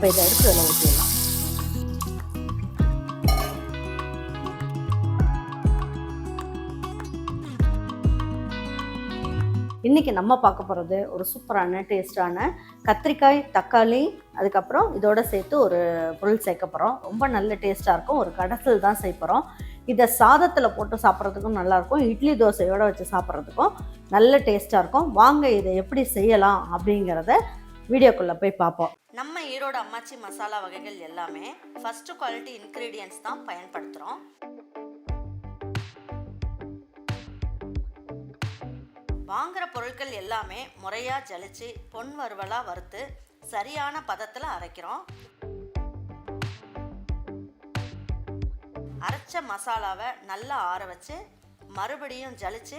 இப்போ இதை எடுத்து இதில் ஊற்றிடலாம் இன்றைக்கி நம்ம பார்க்க போகிறது ஒரு சூப்பரான டேஸ்டான கத்திரிக்காய் தக்காளி அதுக்கப்புறம் இதோட சேர்த்து ஒரு பொருள் சேர்க்க போகிறோம் ரொம்ப நல்ல டேஸ்ட்டாக இருக்கும். ஒரு கடைசல் தான் செய்ய போகிறோம் இதை சாதத்தில் போட்டு சாப்பிட்றதுக்கும் நல்லாயிருக்கும் இட்லி தோசையோடு வச்சு சாப்பிட்றதுக்கும் நல்ல டேஸ்ட்டாக இருக்கும். வாங்க இதை எப்படி செய்யலாம் அப்படிங்கிறத வீடியோக்குள்ளே போய் பார்ப்போம் நம்ம ஈரோடு அம்மாச்சி மசாலா வகைகள் எல்லாமே ஃபர்ஸ்ட் குவாலிட்டி இன்க்ரீடியன்ஸ் தான் பயன்படுத்துகிறோம் வாங்குற பொருட்கள் எல்லாமே முறையாக ஜலிச்சு பொன் வறுவலாக வறுத்து சரியான பதத்தில் அரைக்கிறோம். அரைச்ச மசாலாவை நல்லா ஆற வச்சு மறுபடியும் ஜலிச்சு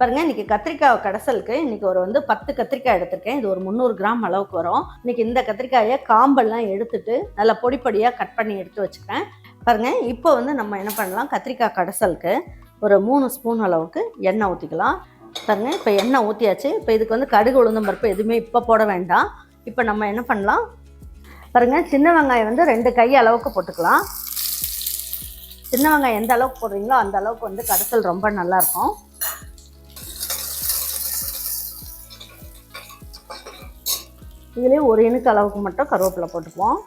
பாருங்க இன்னைக்கு கத்திரிக்காய் கடைசலுக்கு இன்னைக்கு ஒரு வந்து பத்து கத்திரிக்காய் எடுத்திருக்கேன். இது ஒரு முந்நூறு கிராம் அளவுக்கு வரும். இன்னைக்கு இந்த கத்திரிக்காயை காம்பெல்லாம் எடுத்துட்டு நல்லா பொடி பொடியாக கட் பண்ணி எடுத்து வச்சுக்கிறேன் பாருங்க இப்போ வந்து நம்ம என்ன பண்ணலாம்? கத்திரிக்காய் கடைசலுக்கு ஒரு மூணு ஸ்பூன் அளவுக்கு எண்ணெய் ஊற்றிக்கலாம் பாருங்க இப்போ எண்ணெய் ஊற்றியாச்சு இப்போ இதுக்கு வந்து கடுகு உளுந்தம் பருப்பு எதுவுமே இப்போ போட வேண்டாம். இப்போ நம்ம என்ன பண்ணலாம்? பாருங்க சின்ன வெங்காயம் வந்து ரெண்டு கை அளவுக்கு போட்டுக்கலாம். சின்ன வெங்காயம் எந்த அளவுக்கு போடுறீங்களோ அந்த அளவுக்கு வந்து கடைசல் ரொம்ப நல்லாயிருக்கும் இதுலேயே ஒரு இனுக்கு அளவுக்கு மட்டும் கருவேப்பிலை போட்டுக்குவோம்.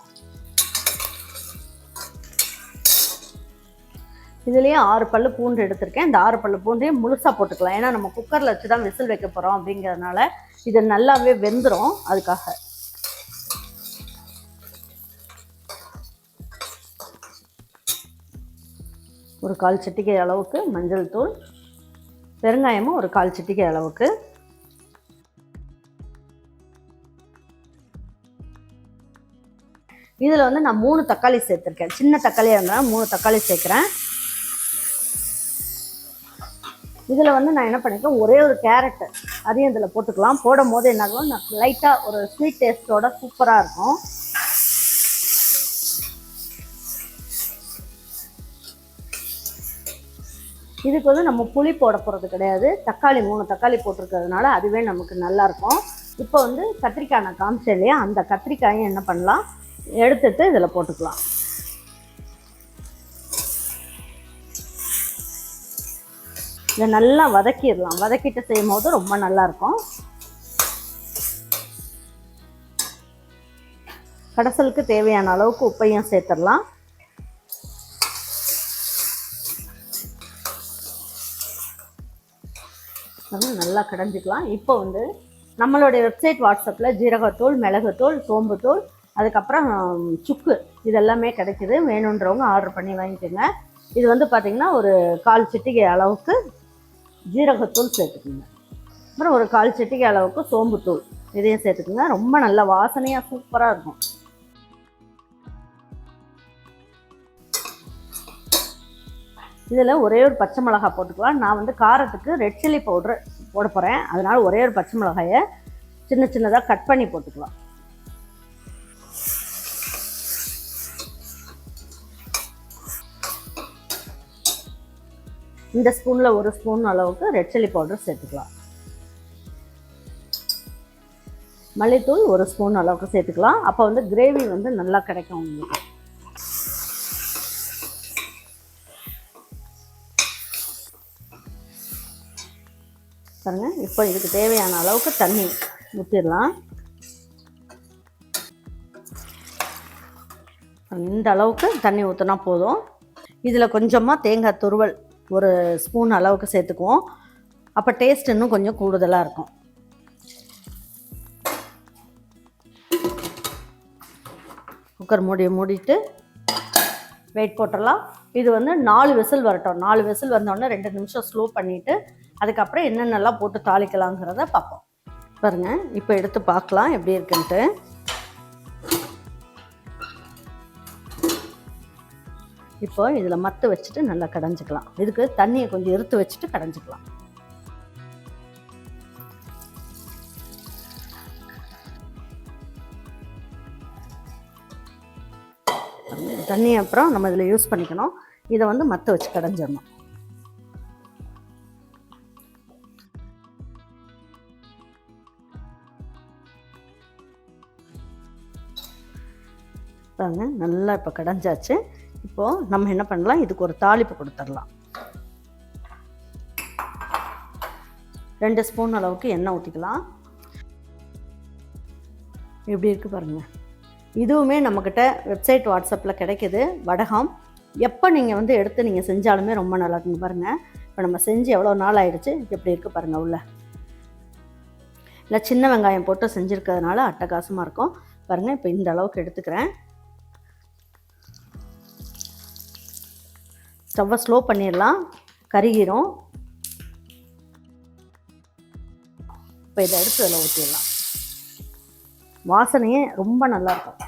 இதுலேயே ஆறு பல்லு பூண்டு எடுத்திருக்கேன். இந்த ஆறு பல்லு பூண்டையும் முழுசாக போட்டுக்கலாம். ஏன்னா நம்ம குக்கரில் வச்சு தான் விசில் வைக்க போகிறோம் அப்படிங்கிறதுனால இது நல்லாவே வெந்துடும் அதுக்காக. ஒரு கால் சிட்டிக்கை அளவுக்கு மஞ்சள் தூள் பெருங்காயமும் ஒரு கால் சிட்டிக்கை அளவுக்கு. இதில் வந்து நான் மூணு தக்காளி சேர்த்துருக்கேன். சின்ன தக்காளியாக இருந்தால் மூணு தக்காளி சேர்க்குறேன். இதில் வந்து நான் என்ன பண்ணிருக்கேன்? ஒரே ஒரு கேரட்டு அதையும் இதில் போட்டுக்கலாம். போடும் போது என்ன ஆகும் நான் லைட்டாக ஒரு ஸ்வீட் டேஸ்ட்டோட சூப்பராக இருக்கும். இதுக்கு வந்து நம்ம புளி போட போகிறது கிடையாது. தக்காளி மூணு தக்காளி போட்டிருக்கிறதுனால அதுவே நமக்கு நல்லாயிருக்கும் இப்போ வந்து கத்திரிக்காய் நான் காமிச்சேன் இல்லையா? அந்த கத்திரிக்காயும் என்ன பண்ணலாம்? எடுத்துட்டு இதில் போட்டுக்கலாம். இதை நல்லா வதக்கிடலாம். வதக்கிட்டு செய்யும் போது ரொம்ப நல்லாயிருக்கும் கடைசலுக்கு தேவையான அளவுக்கு உப்பையும் சேர்த்துடலாம். நல்லா கடைஞ்சிக்கலாம். இப்போ வந்து நம்மளுடைய வெப்சைட் வாட்ஸ்அப்பில் ஜீரகத்தூள் மிளகுத்தூள் சோம்புத்தூள் அதுக்கப்புறம் சுக்கு இதெல்லாமே கிடைக்கிது. வேணுன்றவங்க ஆர்டர் பண்ணி வாங்கிக்கோங்க. இது வந்து பார்த்திங்கன்னா ஒரு கால் சிட்டிகை அளவுக்கு ஜீரகத்தூள் சேர்த்துக்குங்க. அப்புறம் ஒரு கால் சிட்டிகை அளவுக்கு சோம்புத்தூள் இதையும் சேர்த்துக்குங்க. ரொம்ப நல்ல வாசனையாக சூப்பராக இருக்கும். இதில் ஒரே ஒரு பச்சை மிளகாய் போட்டுக்கலாம். நான் வந்து காரத்துக்கு ரெட் சில்லி பவுட்ரு போட போகிறேன் அதனால் ஒரே ஒரு பச்சை மிளகாயை சின்ன சின்னதாக கட் பண்ணி போட்டுக்கலாம். இந்த ஸ்பூனில் ஒரு ஸ்பூன் அளவுக்கு ரெட் சில்லி பவுடர் சேர்த்துக்கலாம். மல்லித்தூள் ஒரு ஸ்பூன் அளவுக்கு சேர்த்துக்கலாம். அப்போ வந்து கிரேவி வந்து நல்லா கிடைக்கும் உங்களுக்கு. பாருங்க இப்போ இதுக்கு தேவையான அளவுக்கு தண்ணி ஊற்றிடலாம் இந்த அளவுக்கு தண்ணி ஊற்றினா போதும். இதில் கொஞ்சமாக தேங்காய் துருவல் ஒரு ஸ்பூன் அளவுக்கு சேர்த்துக்குவோம். அப்போ டேஸ்ட் இன்னும் கொஞ்சம் கூடுதலாக இருக்கும். குக்கர் மூடியை மூடிட்டு வெயிட் போட்டுடலாம். இது வந்து நாலு விசில் வரட்டும். நாலு விசில் வந்தோடனே ரெண்டு நிமிஷம் ஸ்லோ பண்ணிவிட்டு அதுக்கப்புறம் என்னென்னலாம் போட்டு தாளிக்கலாங்கிறத பார்ப்போம். பாருங்கள் இப்போ எடுத்து பார்க்கலாம் எப்படி இருக்குன்ட்டு. இப்போ இதில் மத்த வச்சுட்டு நல்லா கடைஞ்சிக்கலாம். இதுக்கு தண்ணியை கொஞ்சம் எடுத்து வச்சுட்டு கடைஞ்சிக்கலாம். தண்ணி அப்புறம் நம்ம இதில் யூஸ் பண்ணிக்கணும். இதை வந்து மற்ற வச்சு கடைஞ்சிடணும். பாருங்க நல்லா இப்போ கடைஞ்சாச்சு. இப்போது நம்ம என்ன பண்ணலாம்? இதுக்கு ஒரு தாளிப்பு கொடுத்துடலாம். ரெண்டு ஸ்பூன் அளவுக்கு எண்ணெய் ஊற்றிக்கலாம் எப்படி இருக்குது பாருங்கள் இதுவுமே நம்மக்கிட்ட வெப்சைட் வாட்ஸ்அப்பில் கிடைக்கிது. வடகம். எப்போ நீங்கள் வந்து எடுத்து நீங்கள் செஞ்சாலுமே ரொம்ப நல்லா இருக்குங்க பாருங்கள் இப்போ நம்ம செஞ்சு எவ்வளோ நாள் ஆயிடுச்சு? எப்படி இருக்குது பாருங்கள் உள்ள. இல்லை சின்ன வெங்காயம் போட்டு செஞ்சுருக்கிறதுனால அட்டகாசமாக இருக்கும். பாருங்கள் இப்போ இந்த அளவுக்கு எடுத்துக்கிறேன். ஸ்டவ்வை ஸ்லோ பண்ணிடலாம். கருகிரும். இப்போ இதை எடுத்து அதில் ஊற்றிடலாம். வாசனையே ரொம்ப நல்லா இருக்கும்.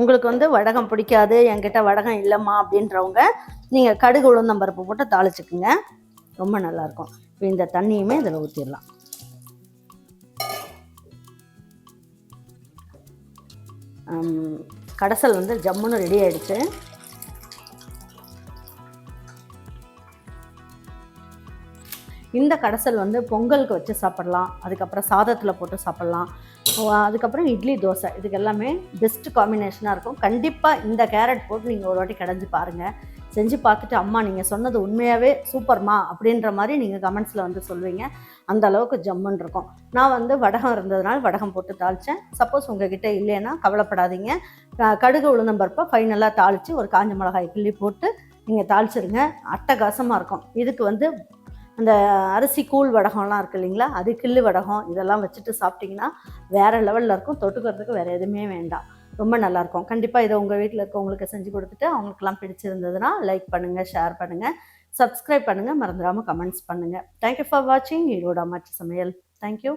உங்களுக்கு வந்து வடகம் பிடிக்காது என்கிட்ட வடகம் இல்லைம்மா அப்படின்றவங்க நீங்கள் கடுகு உளுந்தம்பருப்பு போட்டு தாளிச்சுக்குங்க. ரொம்ப நல்லாயிருக்கும் இப்போ இந்த தண்ணியுமே இதில் ஊற்றிடலாம். கடைசல் வந்து ஜம்முன்னு ரெடி ஆகிடுச்சு இந்த கடைசல் வந்து பொங்கலுக்கு வச்சு சாப்பிடலாம். அதுக்கப்புறம் சாதத்தில் போட்டு சாப்பிட்லாம். அதுக்கப்புறம் இட்லி தோசை. இதுக்கு எல்லாமே பெஸ்ட் காம்பினேஷனாக இருக்கும். கண்டிப்பாக இந்த கேரட் போட்டு நீங்கள் ஒரு வாட்டி கடைஞ்சி பாருங்கள் செஞ்சு பார்த்துட்டு அம்மா நீங்கள் சொன்னது உண்மையாகவே சூப்பர்மா அப்படின்ற மாதிரி நீங்கள் கமெண்ட்ஸில் வந்து சொல்வீங்க அந்த அளவுக்கு ஜம்முன்னு இருக்கும். நான் வந்து வடகம் இருந்ததுனால வடகம் போட்டு தாளித்தேன் சப்போஸ் உங்ககிட்ட இல்லைன்னா கவலைப்படாதீங்க. க- கடுகு உளுந்தம்பருப்பை ஃபைனலாக தாளித்து ஒரு காஞ்ச மிளகாய் கிள்ளி போட்டு நீங்கள் தாளிச்சிருங்க. அட்டகாசமாக இருக்கும். இதுக்கு வந்து அந்த அரிசி கூழ் வடகம்லாம் இருக்கு இல்லைங்களா? அது கிள்ளு வடகம் இதெல்லாம் வச்சுட்டு சாப்பிட்டிங்கன்னா வேறு லெவலில் இருக்கும். தொட்டுக்கிறதுக்கு வேறு எதுவுமே வேண்டாம். ரொம்ப நல்லாயிருக்கும். கண்டிப்பாக இதை உங்கள் வீட்டில் இருக்கவங்களுக்கு செஞ்சு கொடுத்துட்டு அவங்களுக்குலாம் பிடிச்சிருந்ததுன்னா லைக் பண்ணுங்கள் ஷேர் பண்ணுங்கள் சப்ஸ்கிரைப் பண்ணுங்கள் மறந்துடாமல் கமெண்ட்ஸ் பண்ணுங்கள் தேங்க்யூ ஃபார் வாட்சிங் ஈரோட அம்மாச்சி சமையல். தேங்க்யூ